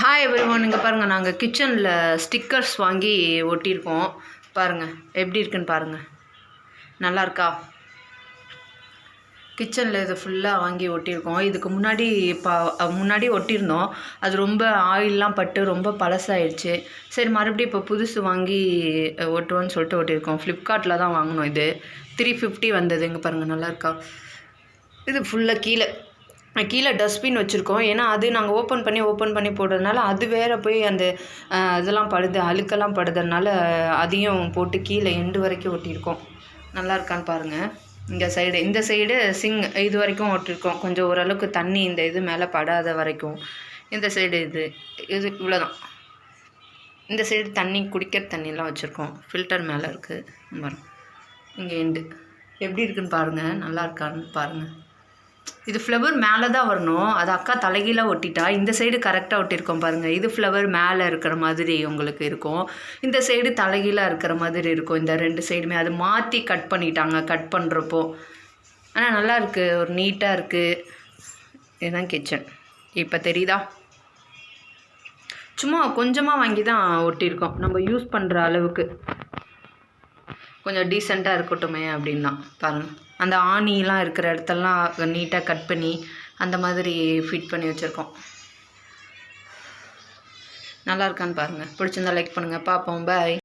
Hi every one இங்கே பாருங்கள் நாங்கள் கிச்சனில் ஸ்டிக்கர்ஸ் வாங்கி ஒட்டியிருக்கோம். பாருங்கள் எப்படி இருக்குன்னு பாருங்கள் நல்லா இருக்கா கிச்சனில் இதை ஃபுல்லாக வாங்கி ஒட்டியிருக்கோம். இதுக்கு முன்னாடி இப்போ முன்னாடி ஒட்டியிருந்தோம். அது ரொம்ப ஆயிலெலாம் பட்டு ரொம்ப பழசாயிடுச்சு சரி மறுபடியும் இப்போ புதுசு வாங்கி ஒட்டுவோன்னு சொல்லிட்டு ஒட்டியிருக்கோம். ஃப்ளிப்கார்ட்டில் தான் வாங்கினோம் இது. த்ரீ ஃபிஃப்டி வந்தது. இங்கே பாருங்கள் நல்லா இருக்கா இது ஃபுல்லாக கீழே. கீழே டஸ்ட்பின் வச்சுருக்கோம். ஏன்னா அது நாங்கள் ஓப்பன் பண்ணி ஓப்பன் பண்ணி போடுறதுனால அது வேறு போய் அந்த இதெல்லாம் படுது அழுக்கெல்லாம் படுதுனால அதையும் போட்டு கீழே எண்டு வரைக்கும் ஒட்டியிருக்கோம். நல்லா இருக்கான்னு பாருங்கள் இந்த சைடு இந்த சைடு சிங் இது வரைக்கும் ஒட்டியிருக்கோம். கொஞ்சம் ஓரளவுக்கு தண்ணி இந்த இது மேலே படாத வரைக்கும். இந்த சைடு இது இது இவ்வளோதான் இந்த சைடு தண்ணி குடிக்கிற தண்ணிலாம் வச்சுருக்கோம். ஃபில்டர் மேலே இருக்குது பாருங்க இங்கே எண்டு எப்படி இருக்குன்னு பாருங்கள் நல்லா இருக்கான்னு பாருங்கள் இது ஃப்ளவர் மேலே தான் வரணும். அது அக்கா தலைகீழாக ஒட்டிட்டா இந்த சைடு கரெக்டாக ஒட்டியிருக்கோம் பாருங்கள் இது ஃப்ளவர் மேலே இருக்கிற மாதிரி உங்களுக்கு இருக்கும். இந்த சைடு தலைகீழாக இருக்கிற மாதிரி இருக்கும். இந்த ரெண்டு சைடுமே அது மாற்றி கட் பண்ணிட்டாங்க கட் பண்ணுறப்போ ஆனால் நல்லா இருக்குது ஒரு நீட்டாக இருக்குது இதுதான் கிச்சன் இப்போ தெரியுதா? சும்மா கொஞ்சமாக வாங்கி தான் ஒட்டியிருக்கோம். நம்ம யூஸ் பண்ணுற அளவுக்கு. கொஞ்சம் டீசெண்டாக இருக்கட்டுமே அப்படின்னா பாருங்கள் அந்த ஆணிலாம் இருக்கிற இடத்தெல்லாம் நீட்டாக கட் பண்ணி அந்த மாதிரி ஃபிட் பண்ணி வச்சுருக்கோம். நல்லா இருக்கான்னு பாருங்கள் பிடிச்சிருந்தா லைக் பண்ணுங்கள் பார்ப்போம். பாய்